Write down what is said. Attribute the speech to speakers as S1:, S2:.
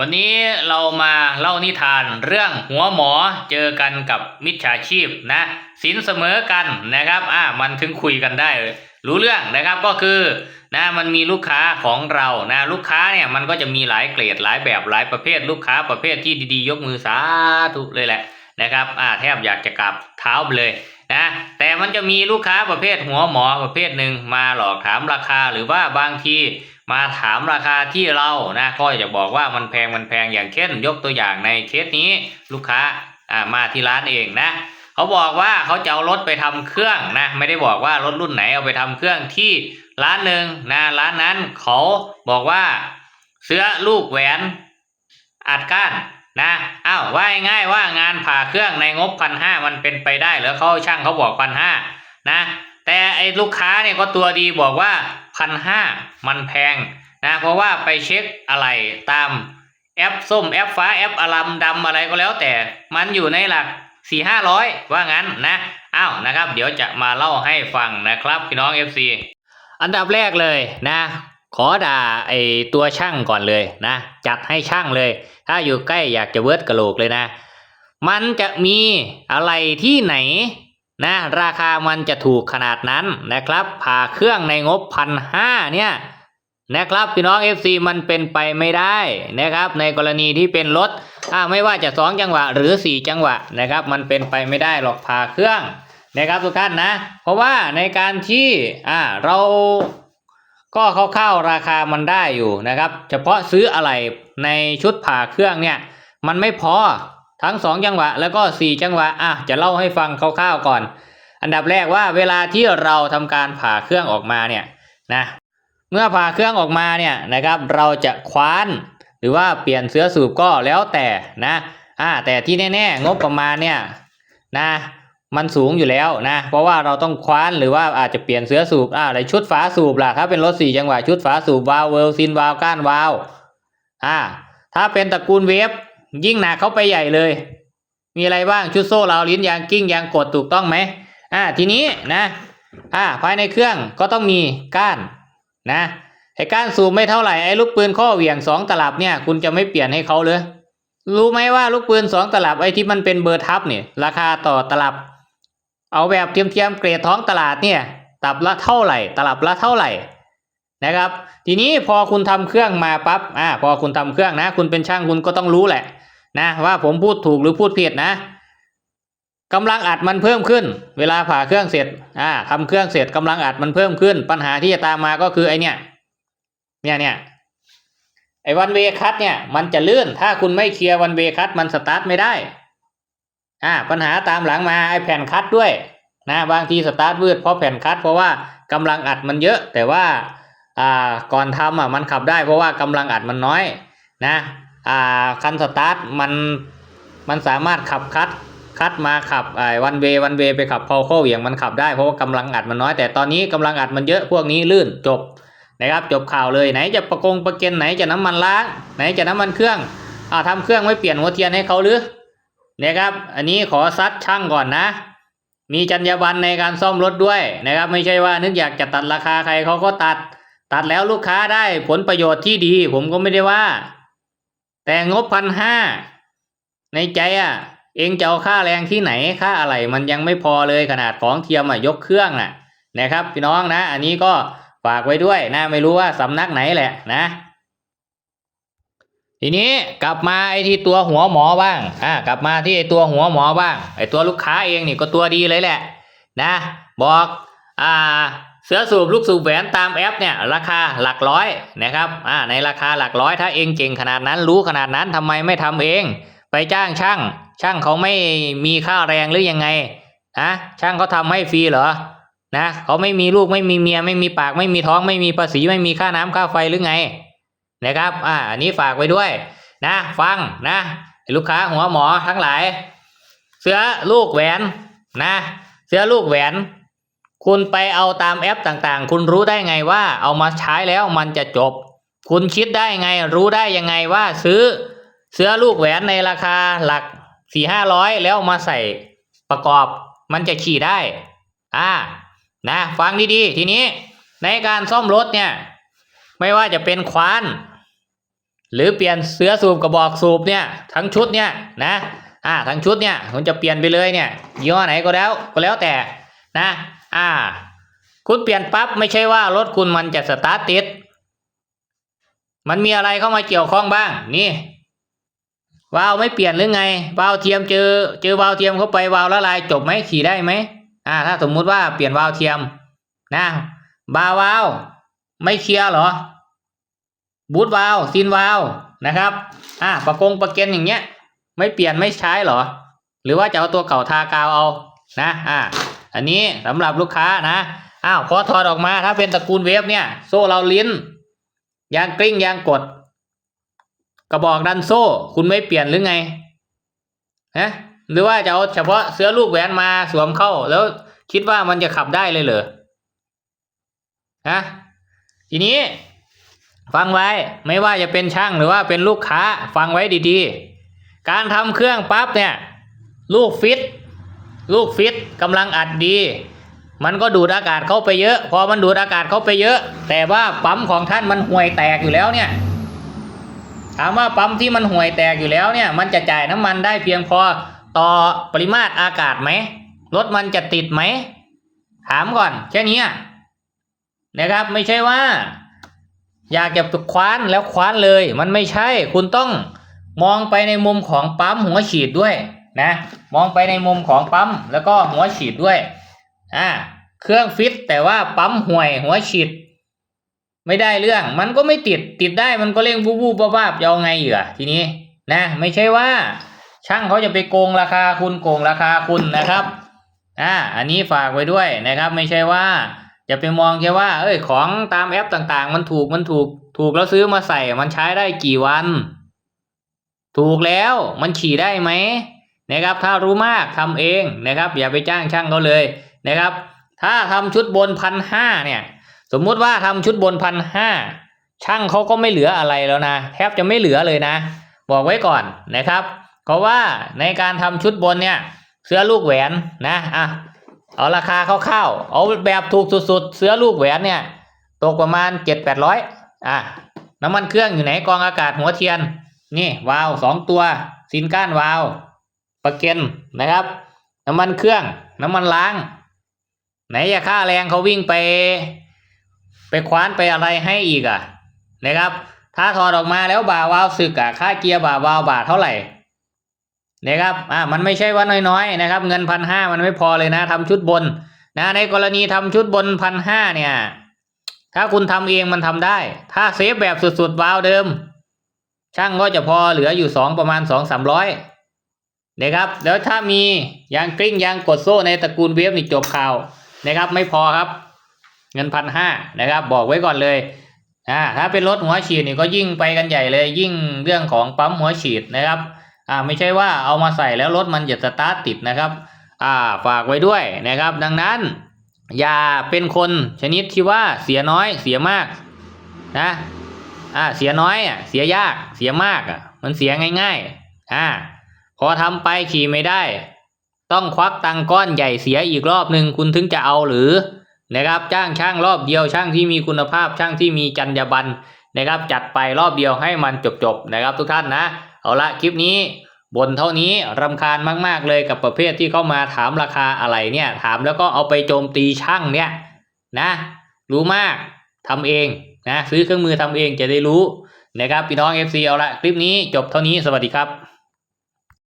S1: วันนี้เรามาเล่านิทานเรื่องหัวหมอเจอกันกับมิจฉาชีพนะสินเสมอกันนะครับอ่ามันถึงคุยกันได้ รู้เรื่องนะครับก็คือนะมันมีลูกค้าของเรานะลูกค้าเนี่ยมันก็จะมีหลายเกรดหลายแบบหลายประเภท ลูกค้าประเภทที่ดีๆ ยกมือสาธุเลยแหละนะครับอ่าแทบอยากจะกราบเท้าเลยนะแต่มันจะมีลูกค้าประเภทหัวหมอประเภทหนึ่งมาหลอกถามราคาหรือว่าบางที มาถามราคาที่เรานะก็จะบอกว่ามันแพงมันแพงอย่างเช่น ยกตัวอย่างในเคสนี้ลูกค้าอ่ามาที่ร้านเองนะเขาบอกว่าเขาจะเอารถไปทำเครื่องนะไม่ได้บอกว่ารถรุ่นไหนเอาไปทำเครื่องที่ร้านหนึ่งนะร้านนั้นเขาบอกว่าเสื้อลูกแหวนอัดก้านนะอ้าวว่าง่ายว่างานผ่าเครื่องในงบพันห้ามันเป็นไปได้หรือเขาช่างเขาบอกพันห้านะ แต่ไอ้ลูกค้าเนี่ยก็ตัวดีบอกว่าพันห้ามันแพงนะเพราะว่าไปเช็คอะไรตามแอปส้มแอปฟ้าแอปอลัมดำอะไรก็แล้วแต่มันอยู่ในหลักสี่ห้าร้อยว่างั้นนะอ้าวนะครับ เดี๋ยวจะมาเล่าให้ฟังนะครับพี่น้อง FC อันดับแรกเลยนะ ขอด่าไอตัวช่างก่อนเลยนะ จัดให้ช่างเลย ถ้าอยู่ใกล้อยากจะเวิร์ดกระโหลกเลยนะ มันจะมีอะไรที่ไหน นะราคามันจะถูกขนาดนั้นนะครับผ่าเครื่องในงบพันห้าเนี่ยนะครับพี่น้อง FC มันเป็นไปไม่ได้นะครับ ในกรณีที่เป็นรถอ่าไม่ว่าจะสองจังหวะหรือสี่จังหวะนะครับ มันเป็นไปไม่ได้หรอกผ่าเครื่องนะครับทุกท่านนะ เพราะว่าในการที่อ่าเราก็คร่าวๆราคามันได้อยู่นะครับ เฉพาะซื้ออะไรในชุดผ่าเครื่องเนี่ย มันไม่พอ ทั้งสองจังหวะ แล้วก็สี่จังหวะอะจะเล่าให้ฟังคร่าวๆก่อน อันดับแรกว่าเวลาที่เราทำการผ่าเครื่องออกมาเนี่ยนะเมื่อผ่าเครื่องออกมาเนี่ยนะครับเราจะคว้าน หรือว่าเปลี่ยนเสื้อสูบก็แล้วแต่นะอ่าแต่ที่แน่ๆงบประมาณเนี่ยนะมันสูงอยู่แล้วนะเพราะว่าเราต้องคว้านหรือว่าอาจจะเปลี่ยนเสื้อสูบอ่าอะไรชุดฝาสูบล่ะถ้าเป็นรถสี่จังหวะชุดฝาสูบวาล์วเวลซินวาล์วก้านวาล์วอ่าถ้าเป็นตระกูลเวฟ ยิ่งหนักเข้าไปใหญ่เลย มีอะไรบ้างชุดโซ่ราวลิ้นยางกิ้งยางกดถูกต้องไหมอ่าทีนี้นะอ่าภายในเครื่องก็ต้องมีก้านนะไอ้ก้านสูบไม่เท่าไหร่ไอ้ลูกปืนข้อเหวี่ยงสองตลับเนี่ย คุณจะไม่เปลี่ยนให้เขาเลยรู้ไหมว่าลูกปืนสองตลับไอ้ที่มันเป็นเบอร์ทับเนี่ยราคาต่อตลับ เอาแบบเทียมๆเกรดท้องตลาดเนี่ยตลับละเท่าไหร่ ตลับละเท่าไหร่นะครับ ทีนี้พอคุณทำเครื่องมาปั๊บอ่าพอคุณทำเครื่องนะ คุณเป็นช่างคุณก็ต้องรู้แหละ นะว่าผมพูดถูกหรือพูดผิดนะกำลังอัดมันเพิ่มขึ้น เวลาผ่าเครื่องเสร็จอ่าทำเครื่องเสร็จกำลังอัดมันเพิ่มขึ้น ปัญหาที่จะตามมาก็คือไอเนี่ยเนี่ยเนี่ยไอวันเวคัตเนี่ยมันจะลื่น ถ้าคุณไม่เคลียร์วันเวคัตมันสตาร์ทไม่ได้อ่าปัญหาตามหลังมาไอแผ่นคัตด้วยนะบางทีสตาร์ทวืดเพราะแผ่นคัตเพราะว่ากำลังอัดมันเยอะ แต่ว่าอ่าก่อนทำอะมันขับได้เพราะว่ากำลังอัดมันน้อยนะ อ่าคันสตาร์ทมันมันสามารถขับคัดคัดมาขับไอ้วันเววันเวไปขับพอเข้าเหวี่ยงมันขับได้เพราะว่ากำลังอัดมันน้อย แต่ตอนนี้กำลังอัดมันเยอะพวกนี้ลื่นจบนะครับจบข่าวเลยไหนจะประกงประเก็นไหนจะน้ำมันล้างไหนจะน้ำมันเครื่องอ่าทำเครื่องไม่เปลี่ยนหัวเทียนให้เขาหรือนะครับ อันนี้ขอซัดช่างก่อนนะ มีจรรยาบรรณในการซ่อมรถด้วยนะครับ ไม่ใช่ว่านึกอยากจะตัดราคาใครเขาก็ตัด ตัดแล้วลูกค้าได้ผลประโยชน์ที่ดี ผมก็ไม่ได้ว่า แต่งบพันห้าในใจอะ เองจะเอาค่าแรงที่ไหนค่าอะไรมันยังไม่พอเลยขนาดของเทียมอะยกเครื่องน่ะนะครับ พี่น้องนะ อันนี้ก็ฝากไว้ด้วยนะไม่รู้ว่าสำนักไหนแหละนะ ทีนี้กลับมาไอ้ที่ตัวหัวหมอบ้างอ่ากลับมาที่ไอ้ตัวหัวหมอบ้างไอ้ตัวลูกค้าเองนี่ก็ตัวดีเลยแหละ นะ บอกอ่า เสื้อสูบลูกสูบแหวนตามแอปเนี่ยราคาหลักร้อยนะครับอ่าในราคาหลักร้อยถ้าเองเก่งขนาดนั้นรู้ขนาดนั้นทำไมไม่ทำเอง ไปจ้างช่าง ช่างเขาไม่มีค่าแรงหรือยังไงฮะช่างเขาทำให้ฟรีเหรอนะเขาไม่มีลูกไม่มีเมียไม่มีปากไม่มีท้องไม่มีภาษีไม่มีค่าน้ำค่าไฟหรือไงนะครับอ่าอันนี้ฝากไว้ด้วยนะฟังนะลูกค้าหัวหมอทั้งหลาย เสื้อลูกแหวนนะ เสื้อลูกแหวน คุณไปเอาตามแอปต่างๆ คุณรู้ได้ไงว่าเอามาใช้แล้วมันจะจบ คุณคิดได้ไงรู้ได้ยังไงว่าซื้อเสื้อลูกแหวนในราคาหลักสี่ห้าร้อยแล้วมาใส่ประกอบมันจะขี่ได้ อ่า นะ ฟังดีๆ ทีนี้ในการซ่อมรถเนี่ย ไม่ว่าจะเป็นควาน หรือเปลี่ยนเสื้อสูบกระบอกสูบเนี่ย ทั้งชุดเนี่ยนะ อ่า ทั้งชุดเนี่ยคุณจะเปลี่ยนไปเลยเนี่ยยี่ห้อไหนก็แล้วก็แล้วแต่นะ อ่า คุณเปลี่ยนปั๊บไม่ใช่ว่ารถคุณมันจะสตาร์ทติด มันมีอะไรเข้ามาเกี่ยวข้องบ้าง นี่วาล์วไม่เปลี่ยนหรือไงวาล์วเทียมเจอ เจอวาล์วเทียมเข้าไปวาล์วละลายจบไหมขี่ได้ไหมอ่า ถ้าสมมุติว่าเปลี่ยนวาล์วเทียม นะบาวาล์วไม่เคลียร์หรอ บูทวาล์วซีนวาล์วนะครับ อ่าประกงประเก็นอย่างเงี้ย ไม่เปลี่ยนไม่ใช้หรอ หรือว่าจะเอาตัวเก่าทากาวเอา นะ อ่า อันนี้สำหรับลูกค้านะอ้าวพอถอดออกมาถ้าเป็นตระกูลเวฟเนี่ย โซ่เราลิ้น ยางกลิ้งยางกด กระบอกดันโซ่ คุณไม่เปลี่ยนหรือไงนะหรือว่าจะเอาเฉพาะเสื้อลูกแหวนมาสวมเข้า แล้วคิดว่ามันจะขับได้เลยเหรอฮะทีนี้ ฟังไว้ไม่ว่าจะเป็นช่างหรือว่าเป็นลูกค้า ฟังไว้ดีๆ การทำเครื่องปั๊บเนี่ย ลูกฟิต ลูกฟิตกำลังอัดดี มันก็ดูดอากาศเข้าไปเยอะ พอมันดูดอากาศเข้าไปเยอะ แต่ว่าปั๊มของท่านมันห่วยแตกอยู่แล้วเนี่ยถามว่าปั๊มที่มันห่วยแตกอยู่แล้วเนี่ยมันจะจ่ายน้ำมันได้เพียงพอต่อปริมาตรอากาศไหมรถมันจะติดไหม ถามก่อนแค่นี้นะครับไม่ใช่ว่า อยากจะคว้านแล้วคว้านเลย มันไม่ใช่คุณต้องมองไปในมุมของปั๊มหัวฉีดด้วย นะมองไปในมุมของปั๊มแล้วก็หัวฉีดด้วยอ่าเครื่องฟิตแต่ว่าปั๊มห่วยหัวฉีด ไม่ได้เรื่องมันก็ไม่ติดติดได้มันก็เร่งวูบวูบบ้าบๆจะเอาไงเหรอทีนี้นะไม่ใช่ว่า ช่างเขาจะไปโกงราคาคุณโกงราคาคุณนะครับอ่าอันนี้ฝากไว้ด้วยนะครับ ไม่ใช่ว่าจะไปมองแค่ว่า เอ้ยของตามแอปต่างๆ มันถูกมันถูกถูกแล้วซื้อมาใส่มันใช้ได้กี่วัน ถูกแล้วมันขี่ได้ไหม นะครับ ถ้ารู้มากทำเองนะครับ อย่าไปจ้างช่างเขาเลยนะครับ ถ้าทำชุดบนพันห้าเนี่ย สมมุติว่าทำชุดบนพันห้าช่างเขาก็ไม่เหลืออะไรแล้วนะ แทบจะไม่เหลือเลยนะ บอกไว้ก่อนนะครับ เพราะว่าในการทำชุดบนเนี่ยเสื้อลูกแหวนนะอะเอาราคาคร่าวๆเอาแบบถูกสุดๆ เสื้อลูกแหวนเนี่ย ตกประมาณเจ็ดแปดร้อยอะน้ำมันเครื่องอยู่ไหนกองอากาศหัวเทียน นี่วาล์วสองตัวซินก้านวาล์ว ประเก็นนะครับ น้ำมันเครื่อง น้ำมันล้าง ไหนจะค่าแรงเขาวิ่งไป ไปคว้านไปอะไรให้อีกอะ นะครับ ถ้าถอดออกมาแล้วบ่าวาวสึกอะค่าเกียร์บ่าวาวบาทเท่าไหร่นะครับ อ่า มันไม่ใช่ว่าน้อยๆนะครับ เงินพันห้ามันไม่พอเลยนะทำชุดบน นะ ในกรณีทำชุดบนพันห้าเนี่ย ถ้าคุณทำเองมันทำได้ ถ้าเซฟแบบสุดๆวาวเดิม ช่างก็จะพอเหลืออยู่สองประมาณสองสามร้อย นะครับ แล้วถ้ามียางกลิ้งยางกดโซ่ในตระกูลเวฟนี่จบข่าวนะครับ ไม่พอครับ เงินพันห้านะครับ บอกไว้ก่อนเลยอ่าถ้าเป็นรถหัวฉีดนี่ก็ยิ่งไปกันใหญ่เลย ยิ่งเรื่องของปั๊มหัวฉีดนะครับอ่าไม่ใช่ว่าเอามาใส่แล้วรถมันจะสตาร์ทติดนะครับอ่าฝากไว้ด้วยนะครับ ดังนั้น อย่าเป็นคนชนิดที่ว่าเสียน้อยเสียมากนะอ่าเสียน้อยอะเสียยากเสียมากอะมันเสียง่ายๆอ่า พอทำไปขี่ไม่ได้ ต้องควักตังก้อนใหญ่เสียอีกรอบหนึ่งคุณถึงจะเอาหรือนะครับจ้างช่างรอบเดียวช่างที่มีคุณภาพช่างที่มีจรรยาบรรณนะครับ จัดไปรอบเดียวให้มันจบๆนะครับ ทุกท่านนะ เอาละคลิปนี้บนเท่านี้รำคาญมากๆเลยกับประเภทที่เข้ามาถามราคาอะไรเนี่ย ถามแล้วก็เอาไปโจมตีช่างเนี่ยนะ รู้มากทำเองนะซื้อเครื่องมือทำเองจะได้รู้นะครับพี่น้อง FC เอาละคลิปนี้จบเท่านี้สวัสดีครับ